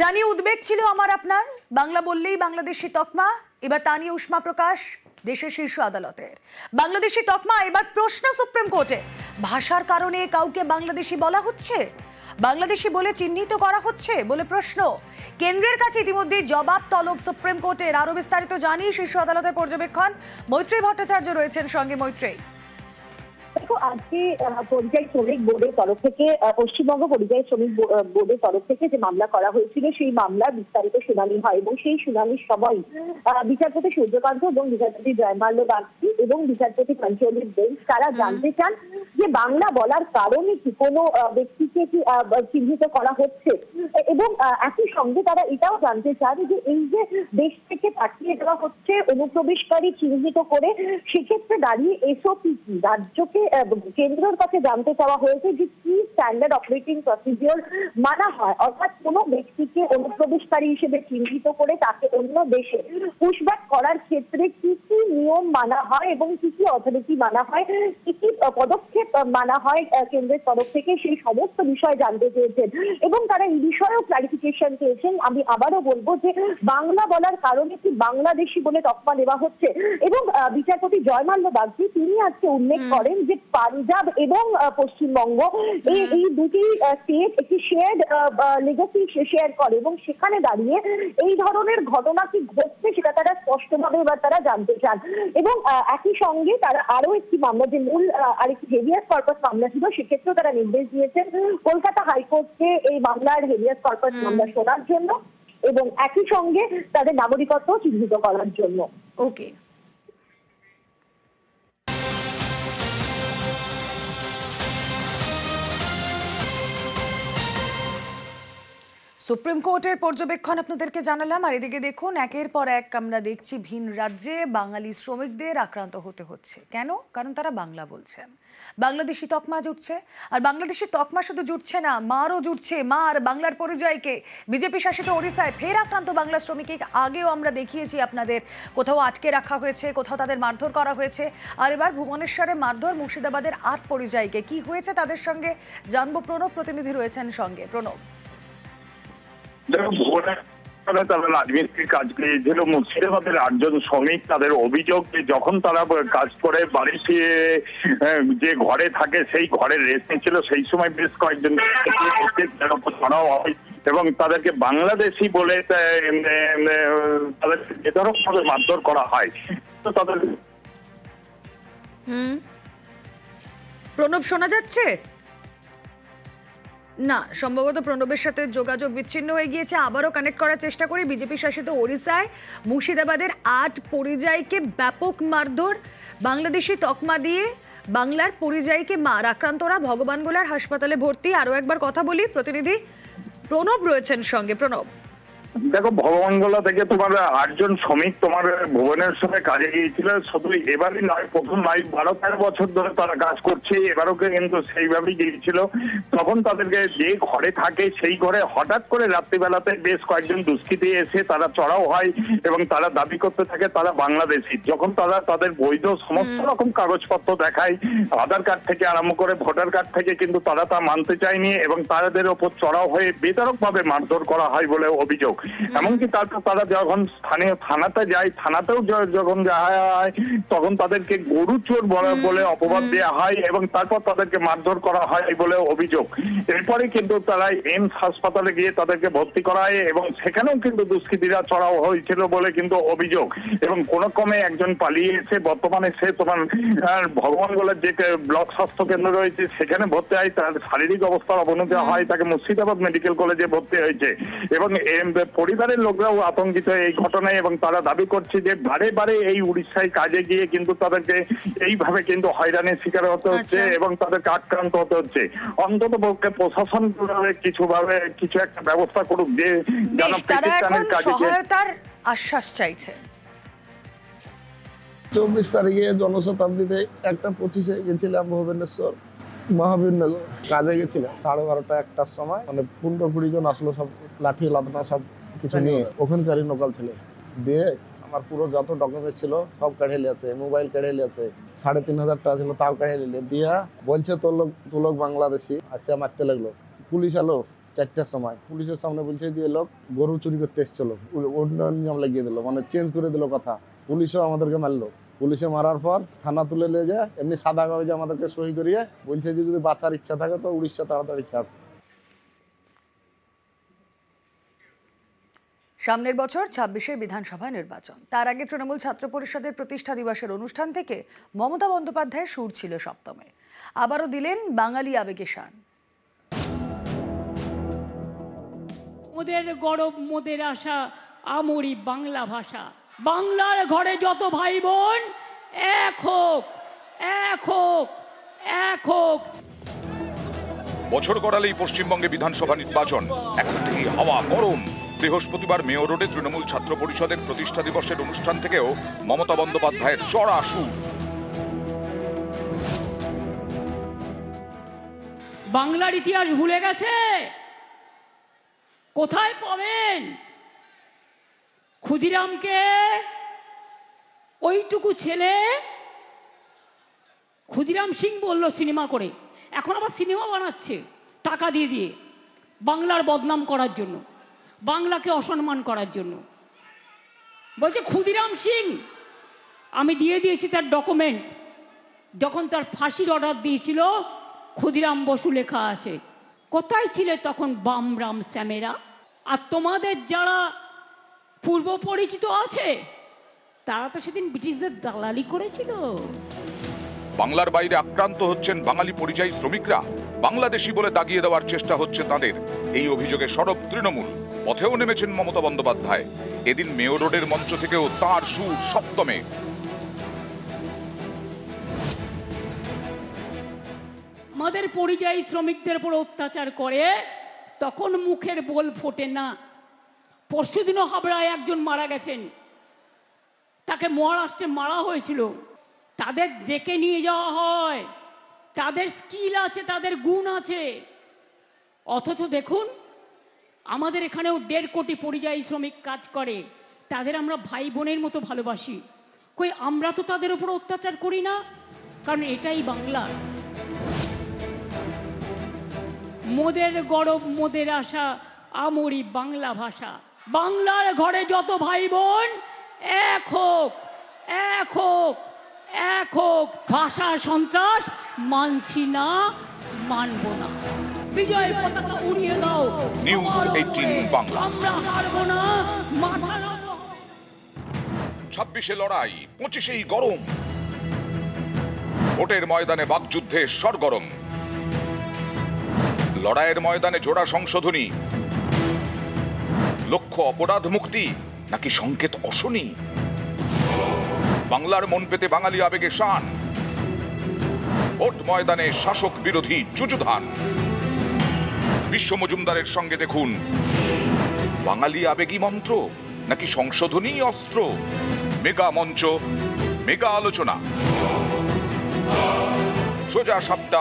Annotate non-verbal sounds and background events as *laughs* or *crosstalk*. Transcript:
জানি উদ্বেগ ছিল আমার আপনার। বাংলা বললেই বাংলাদেশি তকমা, এবার তা নিয়ে উষ্মা প্রকাশ দেশের শীর্ষ আদালতের। বাংলাদেশি তকমা, এবার প্রশ্ন সুপ্রিম কোর্টে। ভাষার কারণে কাউকে বাংলাদেশি বলা হচ্ছে? বাংলাদেশি বলে চিহ্নিত করা হচ্ছে? বলে প্রশ্ন। কেন্দ্রের কাছে ইতিমধ্যে জবাব তলব সুপ্রিম কোর্টের। আরও বিস্তারিত জানি শীর্ষ আদালতের পর্যবেক্ষণ মৈত্রী ভট্টাচার্য রয়েছেন সঙ্গে মৈত্রী দেখো আজকে পরিযায়ী শ্রমিক বোর্ডের তরফ থেকে পশ্চিমবঙ্গ পরিযায়ী শ্রমিক বোর্ডের তরফ থেকে যে মামলা করা হয়েছিল সেই মামলার বিস্তারিত শুনানি হয় এবং সেই শুনানির সময় বিচারপতি সূর্যকান্ত এবং বিচারপতি জয়মাল্য বাগচি এবং বিচারপতি পঞ্চলির বেঞ্চ তারা জানতে চান যে বাংলা বলার কারণে কি কোনো ব্যক্তিকে কি চিহ্নিত করা হচ্ছে। এবং একই সঙ্গে তারা এটাও জানতে চান যে এই যে দেশ থেকে পাঠিয়ে দেওয়া হচ্ছে অনুপ্রবেশকারী চিহ্নিত করে সেক্ষেত্রে দাঁড়িয়ে এসওপি কি? রাজ্যকে কেন্দ্রের কাছে জানতে চাওয়া হয়েছে যে কি স্ট্যান্ডার্ড অপারেটিং প্রসিডিওর মানা হয়। অর্থাৎ কোনো ব্যক্তিকে অনুপ্রবেশকারী হিসেবে চিহ্নিত করে তাকে অন্য দেশে পুশব্যাক করার ক্ষেত্রে কি কি নিয়ম মানা হয় এবং কি কি অথরিটি মানা হয় কি কি পদক্ষেপ মানা হয় কেন্দ্রের তরফ থেকে সেই সমস্ত বিষয় জানতে চেয়েছেন। এবং তারা এই বিষয়েও ক্লারিফিকেশন চেয়েছেন আমি আবারও বলব যে বাংলা বলার কারণে কি বাংলাদেশি বলে তকমা দেওয়া হচ্ছে। এবং বিচারপতি জয়মাল্য বাগচি তিনি আজকে উল্লেখ করেন যে পাঞ্জাব এবং পশ্চিমবঙ্গ। এই এই দুটি স্টেট একটি শেয়ার্ড লেগাসি শেয়ার করে এবং সেখানে দাঁড়িয়ে এই ধরনের ঘটনা কি ঘটছে সেটা তারা স্পষ্টভাবে এবার তারা জানতে চান। এবং একই সঙ্গে তারা আরও একটি মামলা যে মূল আরেকটি হেভিয়াস কর্পাস মামলা ছিল সেক্ষেত্রেও তারা নির্দেশ দিয়েছেন কলকাতা হাইকোর্টকে এই মামলার হেভিয়াস কর্পাস মামলা শোনার জন্য এবং একই সঙ্গে তাদের নাগরিকত্ব চিহ্নিত করার জন্য। ওকে সুপ্রিম কোর্টের পর্যবেক্ষণ আপনাদেরকে জানালাম। আর এদিকে দেখুন, একের পর এক আমরা দেখছি ভিন রাজ্যে বাঙালি শ্রমিকদের আক্রান্ত হতে হচ্ছে। কেন? কারণ তারা বাংলা বলছেন। বাংলাদেশি তকমা জুটছে। আর বাংলাদেশি তকমা শুধু জুটছে না, মারও জুটছে। মার বাংলার পরিযায়ীকে। বিজেপি শাসিত ওড়িশায় ফের আক্রান্ত বাংলা শ্রমিককে আগেও আমরা দেখিয়েছি আপনাদের। কোথাও আটকে রাখা হয়েছে, কোথাও তাদের মারধর করা হয়েছে। আর এবার ভুবনেশ্বরে মারধর মুর্শিদাবাদের আট পরিযায়ীকে। কি হয়েছে তাদের সঙ্গে? জানব প্রণব। প্রতিনিধি রয়েছেন সঙ্গে। প্রণব। তারা রাজমিস্ত্রির কাজ পেয়েছিল মুর্শিদাবাদের আটজন শ্রমিক তাদের অভিযোগ যে যখন তারা কাজ করে বাড়ি ফিরে যে ঘরে থাকে সেই ঘরে রেস্ট নিচ্ছিল। সেই সময় বেশ কয়েকজন তার *laughs* হয় এবং তাদেরকে বাংলাদেশি বলে আহ, তাদেরকে বেধরকভাবে মারধর করা হয়। তো তাদের প্রণব শোনা যাচ্ছে? না, সম্ভবত প্রণবের সাথে যোগাযোগ বিচ্ছিন্ন হয়ে গিয়েছে। আবারও কানেক্ট করার চেষ্টা করি বিজেপি শাসিত ওড়িশায়। মুর্শিদাবাদের আট পরিযায়ীকে ব্যাপক মারধর, বাংলাদেশি তকমা দিয়ে বাংলার পরিযায়ীকে মার। আক্রান্তরা ভগবানগোলার হাসপাতালে ভর্তি। আরও একবার কথা বলি, প্রতিনিধি প্রণব রয়েছেন সঙ্গে। প্রণব। দেখো ভগবানগোলা থেকে তোমার আটজন শ্রমিক তোমার ভুবনেশ্বরে কাজে গিয়েছিল। শুধু এবারই নয় প্রথম নয় বারো তেরো বছর ধরে তারা কাজ করছে এবারও কিন্তু সেইভাবেই গিয়েছিল। তখন তাদেরকে যে ঘরে থাকে সেই ঘরে হঠাৎ করে রাত্রিবেলাতে বেশ কয়েকজন দুষ্কৃতী এসে তারা চড়াও হয় এবং তারা দাবি করতে থাকে তারা বাংলাদেশি। যখন তারা তাদের বৈধ সমস্ত রকম কাগজপত্র দেখায় আধার কার্ড থেকে আরম্ভ করে ভোটার কার্ড থেকে কিন্তু তারা তা মানতে চায়নি এবং তাদের ওপর চড়াও হয়ে বেতরক ভাবে মারধর করা হয় বলে অভিযোগ। এমনকি তারপর তারা যখন স্থানীয় থানাতে যায় থানাতেও যখন যাওয়া হয় তখন তাদেরকে গরু চোর বলে- অপবাদ দেওয়া হয় এবং তারপর তাদেরকে মারধর করা হয় বলে অভিযোগ। এরপরে কিন্তু তারা এমস হাসপাতালে গিয়ে তাদেরকে ভর্তি করায় এবং সেখানেও কিন্তু দুষ্কৃতীরা চড়াও হয়েছিল বলে কিন্তু অভিযোগ। এবং কোন ক্রমে একজন পালিয়েছে বর্তমানে সে তোমার ভগবানগোলার যে ব্লক স্বাস্থ্য কেন্দ্র রয়েছে সেখানে ভর্তি হয় তার শারীরিক অবস্থার অবনতি হয় তাকে মুর্শিদাবাদ মেডিকেল কলেজে ভর্তি হয়েছে। এবং এম, পরিবারের লোকরাও আতঙ্কিত এই ঘটনায় এবং তারা দাবি করছে যে বারে বারে এই উড়িষ্যায় কাজে গিয়ে কিন্তু তাদেরকে এইভাবে কিন্তু হয়রানির শিকার হতে হচ্ছে আচ্ছা। এবং তাদেরকে আক্রান্ত হতে হচ্ছে। অন্তত পক্ষে প্রশাসন কিছু ভাবে কিছু একটা ব্যবস্থা করুক যে যেন কাজে আশ্বাস চাইছে। চব্বিশ তারিখে জনশতাব্দীতে একটা পঁচিশে গেছিলাম ভুবনেশ্বর। মহাবীরনগর কাজে গেছিলাম সাড়ে বারোটা একটার সময়। মানে পনেরো কুড়ি জন আসলো সব লাঠি লাদনা সব কিছু নিয়ে। ওখানকারই লোকাল ছিল। দিয়ে আমার পুরো যত ডকুমেন্টস ছিল সব কেড়ে লিয়েছে মোবাইল কেড়ে লিয়েছে সাড়ে তিন হাজার টাকা ছিল তাও কেড়ে নিলে দিয়া বলছে তোর লোক তোর লোক বাংলাদেশি আসে মারতে লাগল। পুলিশ এলো চারটার সময়। পুলিশের সামনে বলছে যে লোক গরু চুরি করতে এসেছিল অন্য নিয়ম লাগিয়ে দিল মানে চেঞ্জ করে দিল কথা। পুলিশও আমাদেরকে মারলো। পুলিশে মারার পর থানা তুলে নিয়ে যায় এমনি সাদা কাগজে আমাদেরকে সই করিয়ে বলছে যে যদি বাঁচার ইচ্ছা থাকে তো উড়িষ্যা তাড়াতাড়ি ছাড়। সামনের বছর ছাব্বিশের বিধানসভা নির্বাচন। তার আগে তৃণমূল ছাত্র পরিষদের প্রতিষ্ঠা দিবসের অনুষ্ঠান থেকে মমতা বন্দ্যোপাধ্যায়ের সুর ছিল সপ্তমে। আবারও দিলেন বাঙালি আবেগে শান। মোদের গরব মোদের আশা আমরি বাংলা ভাষা। বাংলার ঘরে যত ভাই বোন এক হোক এক হোক এক হোক। বছর গড়ালেই পশ্চিমবঙ্গে বিধানসভা নির্বাচন। এখন থেকেই হাওয়া গরম। বৃহস্পতিবার মেয়র রোডে তৃণমূল ছাত্র পরিষদের প্রতিষ্ঠা দিবসের অনুষ্ঠান থেকেও মমতা বন্দ্যোপাধ্যায়ের চড়া সুর বাংলার ইতিহাস ভুলে গেছে? কোথায় পাবেন? ক্ষুদিরামকে ওইটুকু ছেলে ক্ষুদিরাম সিং বলল সিনেমা করে। এখন আবার সিনেমা বানাচ্ছে টাকা দিয়ে দিয়ে, বাংলার বদনাম করার জন্য, বাংলাকে অসম্মান করার জন্য। বলছে, ক্ষুদিরাম সিং, আমি দিয়ে দিয়েছি তার ডকুমেন্ট যখন তার ফাঁসির অর্ডার দিয়েছিল, ক্ষুদিরাম বসু লেখা আছে, কোথায় ছিলে তখন বামরাম শ্যামেরা আর তোমাদের যারা পূর্ব পরিচিত আছে। তারা তো সেদিন ব্রিটিশদের দালালি করেছিল। বাংলার বাইরে আক্রান্ত হচ্ছেন বাঙালি পরিযায়ী শ্রমিকরা। বাংলাদেশি বলে দাগিয়ে দেওয়ার চেষ্টা হচ্ছে তাদের। এই অভিযোগে সরব তৃণমূল। পথেও নেমেছেন মমতা বন্দ্যোপাধ্যায়। এদিন মেয়র রোডের মঞ্চ থেকেও তার সুর সপ্তমে। আমাদের পরিযায়ী শ্রমিকদের উপর অত্যাচার করে তখন মুখের বোল ফোটে না। পরশুদিনও হাবড়ায় একজন মারা গেছেন। তাকে মহারাষ্ট্রে মারা হয়েছিল। তাদের ডেকে নিয়ে যাওয়া হয়। তাদের স্কিল আছে, তাদের গুণ আছে। অথচ দেখুন, আমাদের এখানেও দেড় কোটি পরিযায়ী শ্রমিক কাজ করে। তাদের আমরা ভাই বোনের মতো ভালোবাসি। কই, আমরা তো তাদের উপর অত্যাচার করি না? কারণ এটাই বাংলা। মোদের গরব, মোদের আশা, আমরি বাংলা ভাষা। বাংলার ঘরে যত ভাই বোন এক হোক এক হোক এক হোক ভাষা সন্ত্রাস মানছি না মানব না। বিজয় পতাকা উড়িয়ে দাও নিউজ সবার 18 উপরে। বাংলা। আমরা হারবো না মাথা ছাব্বিশে লড়াই পঁচিশেই গরম। ভোটের ময়দানে বাকযুদ্ধে সরগরম। লড়াইয়ের ময়দানে জোড়া সংশোধনী। লক্ষ্য অপরাধ মুক্তি, নাকি সংকেত অশনি? বাংলার মন পেতে বাঙালি আবেগে শান। ভোট ময়দানে শাসক বিরোধী যুযুধান বিশ্ব মজুমদারের সঙ্গে দেখুন, বাঙালি আবেগী মন্ত্র, নাকি সংশোধনী অস্ত্র? মেগা মঞ্চ, মেগা আলোচনা। সোজা সাপটা